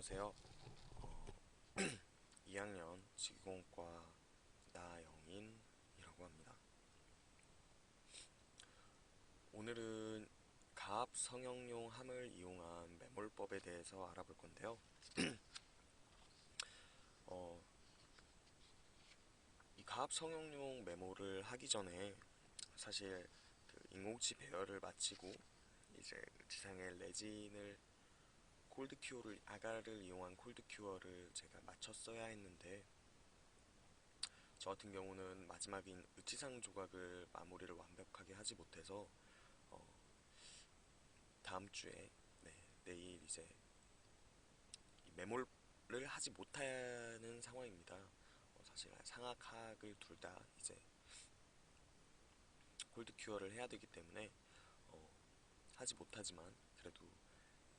안녕하세요. 어, 2학년 지구공과 나영인이라고 합니다. 오늘은 가압 성형용 함을 이용한 매몰법에 대해서 알아볼 건데요. 어, 이 가압 성형용 메모를 하기 전에 사실 그 인공치 배열을 마치고 이제 지상에 레진을 콜드 큐어를 아가를 이용한 콜드 큐어를 제가 맞췄어야 했는데 저 같은 경우는 마지막인 의치상 조각을 마무리를 완벽하게 하지 못해서 어, 다음 주에 네, 내일 이제 메몰을 하지 못하는 상황입니다. 어, 사실 상하학을 둘 다 이제 콜드 큐어를 해야 되기 때문에 어, 하지 못하지만 그래도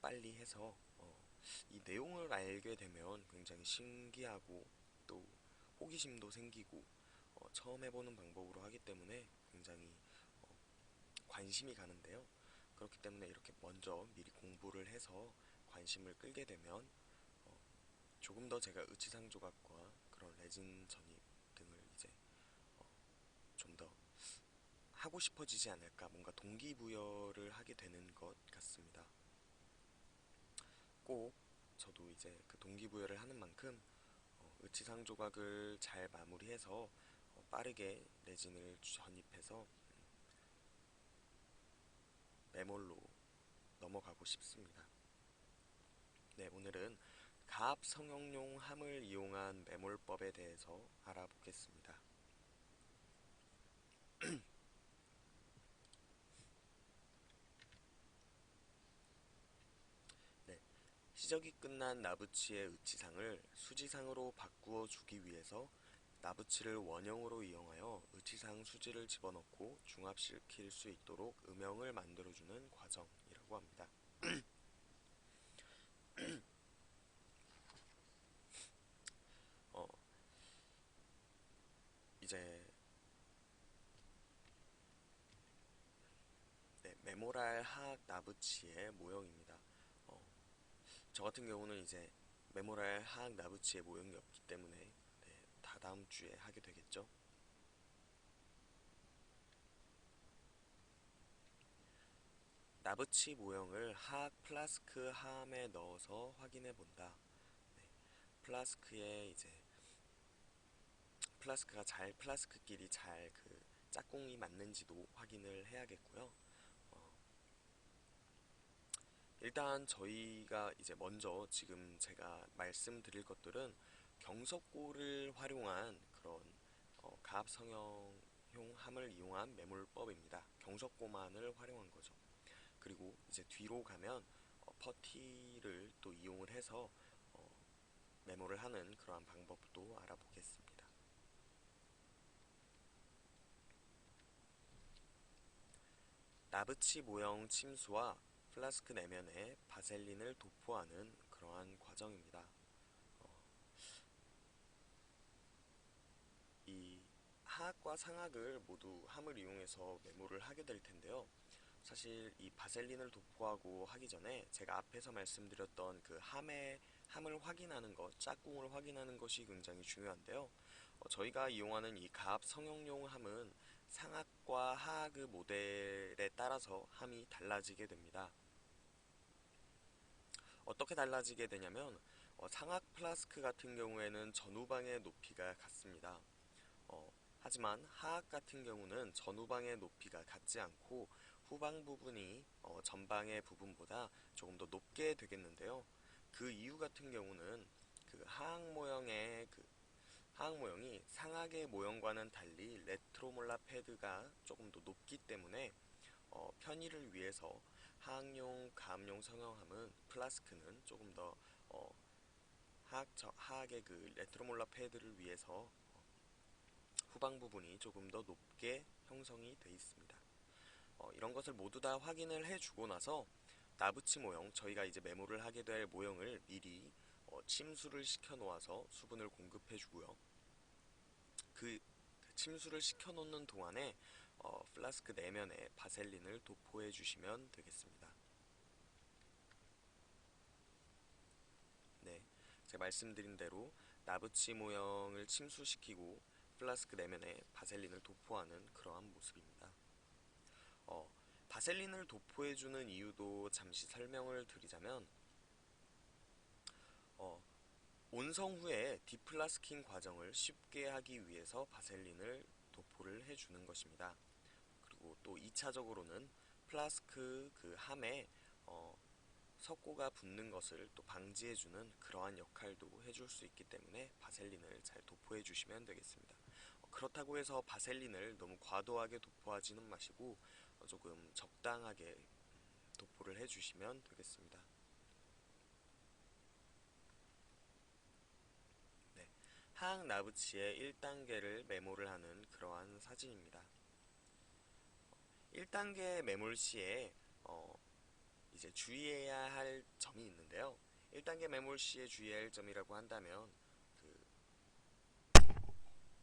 빨리 해서 어, 이 내용을 알게 되면 굉장히 신기하고 또 호기심도 생기고 어, 처음 해보는 방법으로 하기 때문에 굉장히 어, 관심이 가는데요. 그렇기 때문에 이렇게 먼저 미리 공부를 해서 관심을 끌게 되면 어, 조금 더 제가 의치상 조각과 그런 레진 전입 등을 이제 어, 좀더 하고 싶어지지 않을까 뭔가 동기부여를 하게 되는 것 같습니 다. 꼭 저도 이제 그 동기부여를 하는 만큼 어, 의치상 조각을 잘 마무리해서 어, 빠르게 레진을 전입해서 음, 매몰로 넘어가고 싶습니다. 네, 오늘은 가압 성형용 함을 이용한 매몰법에 대해서 알아보겠습니다. 시적이 끝난 나부치의 의치상을 수지상으로 바꾸어 주기 위해서 나부치를 원형으로 이용하여 의치상 수지를 집어넣고 중합시킬 수 있도록 음영을 만들어주는 과정이라고 합니다. 어, 이제 네, 메모랄 하악 나부치의 모형입니다. 저 같은 경우는 이제 메모랄 하악 나부치의 모형이 없기 때문에 네, 다 다음 주에 하게 되겠죠. 나부치 모형을 하악 플라스크 함에 넣어서 확인해 본다. 네, 플라스크에 이제 플라스크가 잘 플라스크끼리 잘 그 짝꿍이 맞는지도 확인을 해야겠고요. 일단 저희가 이제 먼저 지금 제가 말씀드릴 것들은 경석고를 활용한 그런 어, 가압 성형용 함을 이용한 매몰법입니다. 경석고만을 활용한 거죠. 그리고 이제 뒤로 가면 어, 퍼티를 또 이용을 해서 어, 메모를 하는 그러한 방법도 알아보겠습니다. 나브치 모형 침수와 플라스크 내면에 바셀린을 도포하는 그러한 과정입니다. 어, 이 하악과 상악을 모두 함을 이용해서 메모를 하게 될 텐데요. 사실 이 바셀린을 도포하고 하기 전에 제가 앞에서 말씀드렸던 그 함의 함을 확인하는 것, 짝꿍을 확인하는 것이 굉장히 중요한데요. 어, 저희가 이용하는 이 가압 성형용 함은 상악과 하악의 모델에 따라서 함이 달라지게 됩니다. 어떻게 달라지게 되냐면 어, 상악 플라스크 같은 경우에는 전후방의 높이가 같습니다. 어, 하지만 하악 같은 경우는 전후방의 높이가 같지 않고 후방 부분이 어, 전방의 부분보다 조금 더 높게 되겠는데요. 그 이유 같은 경우는 그 하악 모형의 그 하악 모형이 상악의 모형과는 달리 레트로몰라 패드가 조금 더 높기 때문에 어, 편의를 위해서 하악용, 가압용 성형함은 플라스크는 조금 더 어, 하악, 저, 하악의 그 레트로몰라 패드를 위해서 어, 후방 부분이 조금 더 높게 형성이 되어 있습니다. 어, 이런 것을 모두 다 확인을 해주고 나서 나부치 모형, 저희가 이제 메모를 하게 될 모형을 미리 어, 침수를 시켜 놓아서 수분을 공급해 주고요. 그, 그 침수를 시켜 놓는 동안에 어, 플라스크 내면에 바셀린을 도포해 주시면 되겠습니다. 네, 제가 말씀드린 대로 나브치 모형을 침수시키고 플라스크 내면에 바셀린을 도포하는 그러한 모습입니다. 어, 바셀린을 도포해주는 이유도 잠시 설명을 드리자면 어, 온성 후에 디플라스킹 과정을 쉽게 하기 위해서 바셀린을 도포를 해주는 것입니다. 그리고 또 2차적으로는 플라스크 그 함에 어, 석고가 붙는 것을 또 방지해주는 그러한 역할도 해줄 수 있기 때문에 바셀린을 잘 도포해 주시면 되겠습니다. 어, 그렇다고 해서 바셀린을 너무 과도하게 도포하지는 마시고 어, 조금 적당하게 음, 도포를 해주시면 되겠습니다. 네, 하악 나브치의 1단계를 메모를 하는 그러한 사진입니다. 1단계 메몰 시에 어, 이제 주의해야 할 점이 있는데요. 1단계 메몰 시에 주의해야 할 점이라고 한다면 그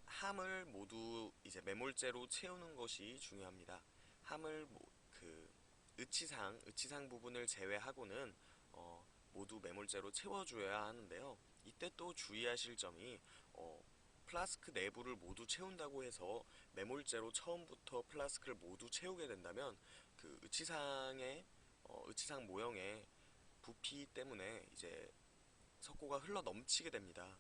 함을 모두 이제 메몰제로 채우는 것이 중요합니다. 함을 그 의치상 의치상 부분을 제외하고는 어, 모두 메몰제로 채워줘야 하는데요. 이때 또 주의하실 점이 어, 플라스크 내부를 모두 채운다고 해서 메몰제로 처음부터 플라스크를 모두 채우게 된다면 그 의치상의 어, 의치상 모형의 부피 때문에 이제 석고가 흘러 넘치게 됩니다.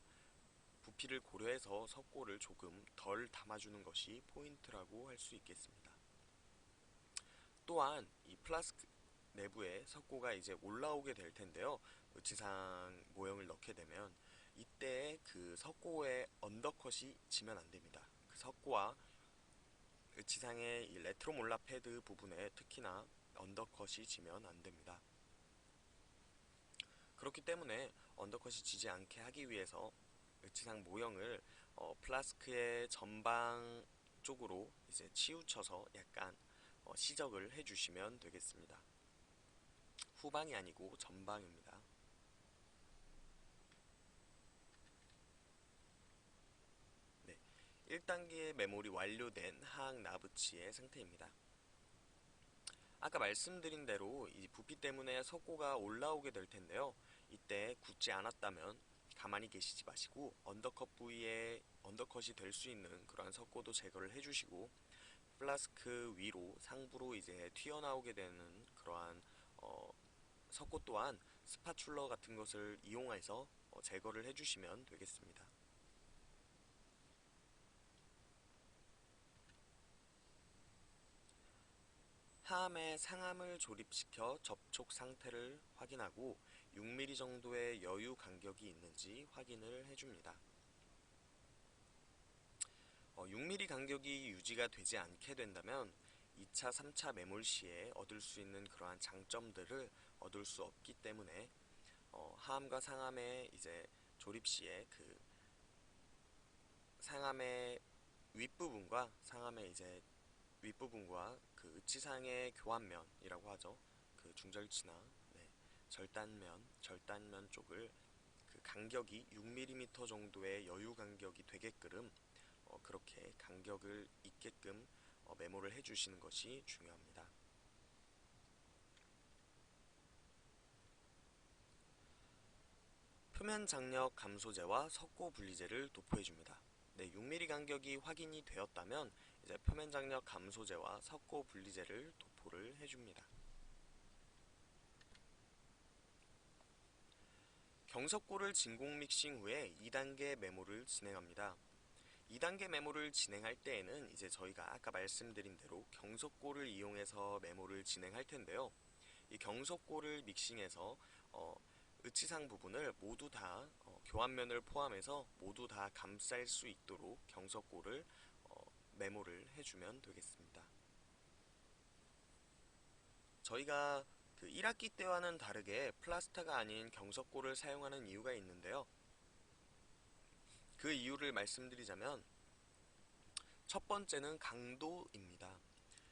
부피를 고려해서 석고를 조금 덜 담아주는 것이 포인트라고 할 수 있겠습니다. 또한 이 플라스크 내부에 석고가 이제 올라오게 될 텐데요. 의치상 모형을 넣게 되면 이때 그 석고의 언더컷이 지면 안 됩니다. 그 석고와 의치상의 이 레트로 몰라 패드 부분에 특히나 언더컷이 지면 안 됩니다. 그렇기 때문에 언더컷이 지지 않게 하기 위해서 의치상 모형을 어, 플라스크의 전방 쪽으로 이제 치우쳐서 약간 어, 시적을 해주시면 되겠습니다. 후방이 아니고 전방입니다. 1단계 메모리 완료된 하악 나브치의 상태입니다. 아까 말씀드린 대로 이 부피 때문에 석고가 올라오게 될 텐데요. 이때 굳지 않았다면 가만히 계시지 마시고 언더컷 부위에 언더컷이 될 수 있는 그러한 석고도 제거를 해주시고 플라스크 위로 상부로 이제 튀어나오게 되는 그러한 어, 석고 또한 스파츌러 같은 것을 이용해서 어, 제거를 해주시면 되겠습니다. 하암에 상암을 조립시켜 접촉 상태를 확인하고 6mm 정도의 여유 간격이 있는지 확인을 해줍니다. 어, 6mm 간격이 유지가 되지 않게 된다면 2차, 3차 매몰 시에 얻을 수 있는 그러한 장점들을 얻을 수 없기 때문에 어, 하암과 상암의 이제 조립 시에 그 상암의 윗부분과 상암의 이제 윗부분과 그 의치상의 교환면이라고 하죠. 그 중절치나 네, 절단면, 절단면 쪽을 그 간격이 6mm 정도의 여유 간격이 되게끔 어, 그렇게 간격을 있게끔 어, 메모를 해주시는 것이 중요합니다. 표면 장력 감소제와 석고 분리제를 도포해줍니다. 네, 6mm 간격이 확인이 되었다면 이제 표면 장력 감소제와 석고 분리제를 도포를 해줍니다. 경석고를 진공 믹싱 후에 2단계 메모를 진행합니다. 2단계 메모를 진행할 때에는 이제 저희가 아까 말씀드린 대로 경석고를 이용해서 메모를 진행할 텐데요. 이 경석고를 믹싱해서 어, 의치상 부분을 모두 다 어, 교환면을 포함해서 모두 다 감쌀 수 있도록 경석고를 메모를 해주면 되겠습니다. 저희가 그 1학기 때와는 다르게 플라스타가 아닌 경석고를 사용하는 이유가 있는데요. 그 이유를 말씀드리자면 첫 번째는 강도입니다.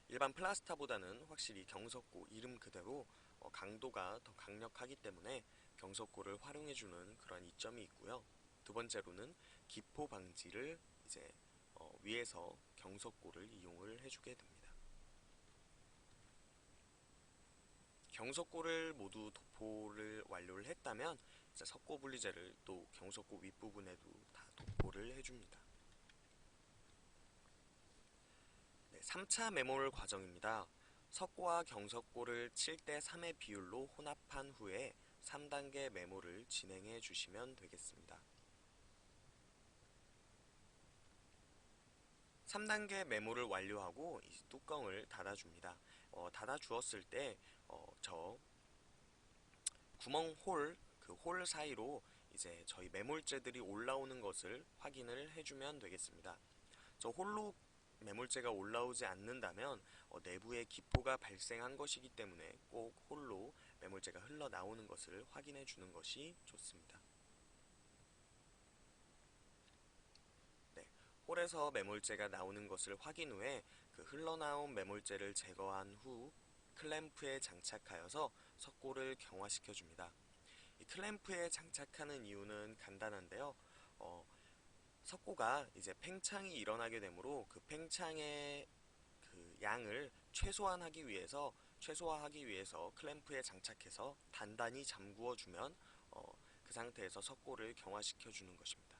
일반 플라스타보다는 확실히 경석고 이름 그대로 어, 강도가 더 강력하기 때문에 경석고를 활용해주는 그런 이점이 있고요. 두 번째로는 기포 방지를 이제 어, 위에서 경석고를 이용을 해주게 됩니다. 경석고를 모두 도포를 완료를 했다면 이제 석고 분리제를 또 경석고 윗부분에도 다 도포를 해줍니다. 네, 3차 메몰 과정입니다. 석고와 경석고를 7대 3의 비율로 혼합한 후에 3단계 메몰을 진행해 주시면 되겠습니다. 3단계 메몰을 완료하고 이 뚜껑을 닫아줍니다. 어, 닫아주었을 때, 어, 저 구멍 홀, 그 홀 사이로 이제 저희 매몰제들이 올라오는 것을 확인을 해주면 되겠습니다. 저 홀로 매몰제가 올라오지 않는다면 어, 내부에 기포가 발생한 것이기 때문에 꼭 홀로 매몰제가 흘러나오는 것을 확인해 주는 것이 좋습니다. 네, 홀에서 매몰제가 나오는 것을 확인 후에 그 흘러나온 매몰제를 제거한 후 클램프에 장착하여서 석고를 경화시켜 줍니다. 이 클램프에 장착하는 이유는 간단한데요. 어, 석고가 이제 팽창이 일어나게 되므로 그 팽창의 그 양을 최소화하기 위해서 최소화하기 위해서 클램프에 장착해서 단단히 잠구어 주면 어, 그 상태에서 석고를 경화시켜 주는 것입니다.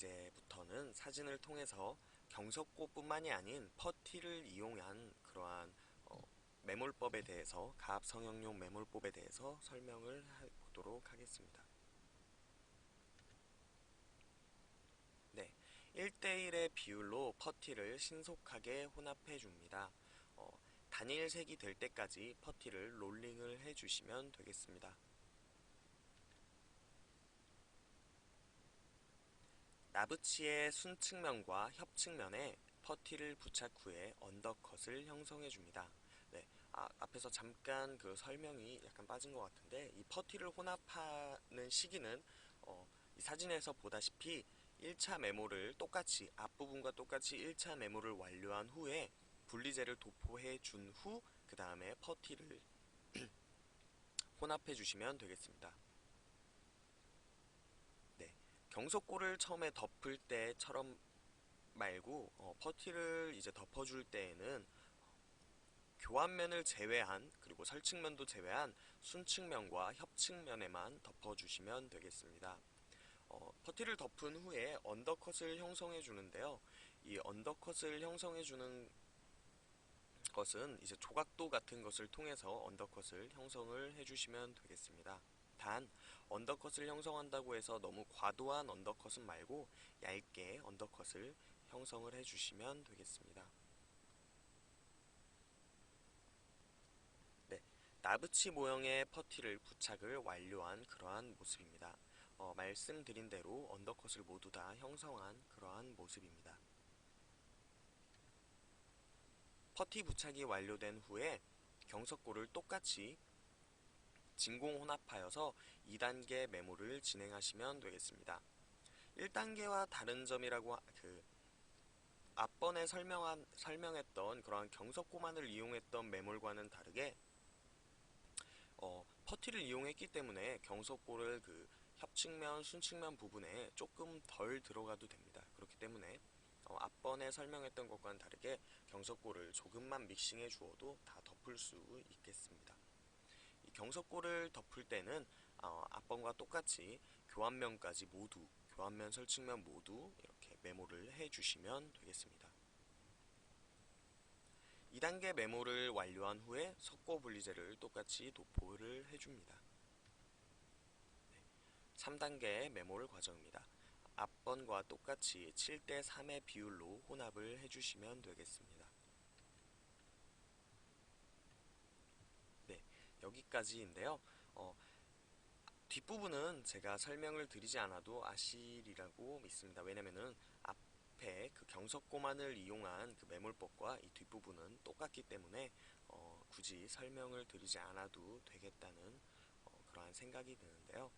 네, 이제부터는 사진을 통해서 경석고뿐만이 아닌 퍼티를 이용한 그러한 어, 매몰법에 대해서 가압 성형용 매몰법에 대해서 설명을 보도록 하겠습니다. 네, 1대1의 비율로 퍼티를 신속하게 혼합해 줍니다. 어, 단일색이 될 때까지 퍼티를 롤링을 해 주시면 되겠습니다. 나브치의 순측면과 협측면에 퍼티를 부착 후에 언더컷을 형성해 줍니다. 네, 아, 앞에서 잠깐 그 설명이 약간 빠진 것 같은데 이 퍼티를 혼합하는 시기는 어, 이 사진에서 보다시피 1차 메모를 똑같이 앞부분과 똑같이 1차 메모를 완료한 후에 분리제를 도포해 준 후 그 다음에 퍼티를 혼합해 주시면 되겠습니다. 네, 경석고를 처음에 덮을 때처럼 말고 어, 퍼티를 이제 덮어줄 때에는 교환면을 제외한 그리고 설측면도 제외한 순측면과 협측면에만 덮어주시면 되겠습니다. 어, 퍼티를 덮은 후에 언더컷을 형성해 주는데요. 이 언더컷을 형성해 주는 것은 이제 조각도 같은 것을 통해서 언더컷을 형성을 해주시면 되겠습니다. 단 언더컷을 형성한다고 해서 너무 과도한 언더컷은 말고 얇게 언더컷을 형성을 해주시면 되겠습니다. 네, 나브치 모형의 퍼티를 부착을 완료한 그러한 모습입니다. 어, 말씀드린 대로 언더컷을 모두 다 형성한 그러한 모습입니다. 퍼티 부착이 완료된 후에 경석고를 똑같이 진공 혼합하여서 2단계 메모를 진행하시면 되겠습니다. 1단계와 다른 점이라고 그 앞번에 설명한 설명했던 그러한 경석고만을 이용했던 메몰과는 다르게 어, 퍼티를 이용했기 때문에 경석고를 그 협측면, 순측면 부분에 조금 덜 들어가도 됩니다. 그렇기 때문에 어, 앞번에 설명했던 것과는 다르게 경석고를 조금만 믹싱해 주어도 다 덮을 수 있겠습니다. 이 경석고를 덮을 때는 어, 앞번과 똑같이 교환면까지 모두 교환면, 설측면 모두 이렇게 메모를 해 주시면 되겠습니다. 2단계 메모를 완료한 후에 석고 분리제를 똑같이 도포를 해줍니다. 3단계 메모를 과정입니다. 앞번과 똑같이 7대 3의 비율로 혼합을 해주시면 되겠습니다. 네, 여기까지인데요. 어, 뒷부분은 제가 설명을 드리지 않아도 아시리라고 믿습니다. 왜냐면은 앞에 그 경석고만을 이용한 그 매몰법과 이 뒷부분은 똑같기 때문에 어, 굳이 설명을 드리지 않아도 되겠다는 어, 그러한 생각이 드는데요.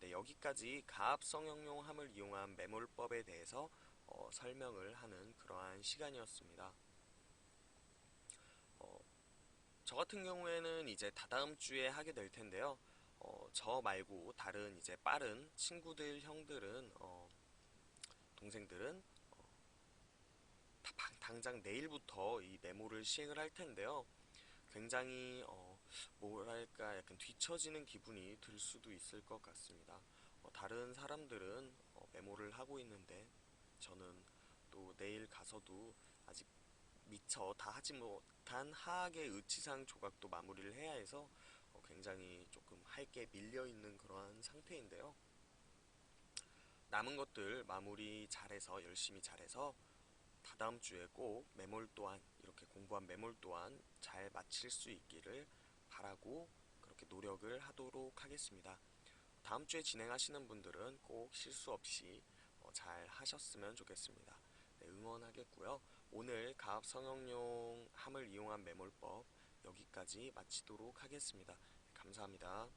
네, 여기까지 가압 성형용함을 이용한 매몰법에 대해서 어, 설명을 하는 그러한 시간이었습니다. 어, 저 같은 경우에는 이제 다다음 주에 하게 될 텐데요. 어, 저 말고 다른 이제 빠른 친구들, 형들은 어, 동생들은 어, 당장 내일부터 이 메모를 시행을 할 텐데요. 굉장히 어, 뭐랄까 약간 뒤처지는 기분이 들 수도 있을 것 같습니다. 어, 다른 사람들은 어, 메모를 하고 있는데 저는 또 내일 가서도 아직 미처 다 하지 못한 하악의 의치상 조각도 마무리를 해야 해서 어, 굉장히 조금 할 게 밀려 있는 그러한 상태인데요. 남은 것들 마무리 잘해서 열심히 잘해서 다다음 주에 꼭 메몰 또한 이렇게 공부한 메몰 또한 잘 마칠 수 있기를 바라고 그렇게 노력을 하도록 하겠습니다. 다음 주에 진행하시는 분들은 꼭 실수 없이 어, 잘 하셨으면 좋겠습니다. 네, 응원하겠고요. 오늘 가압 성형용 함을 이용한 매몰법 여기까지 마치도록 하겠습니다. 감사합니다.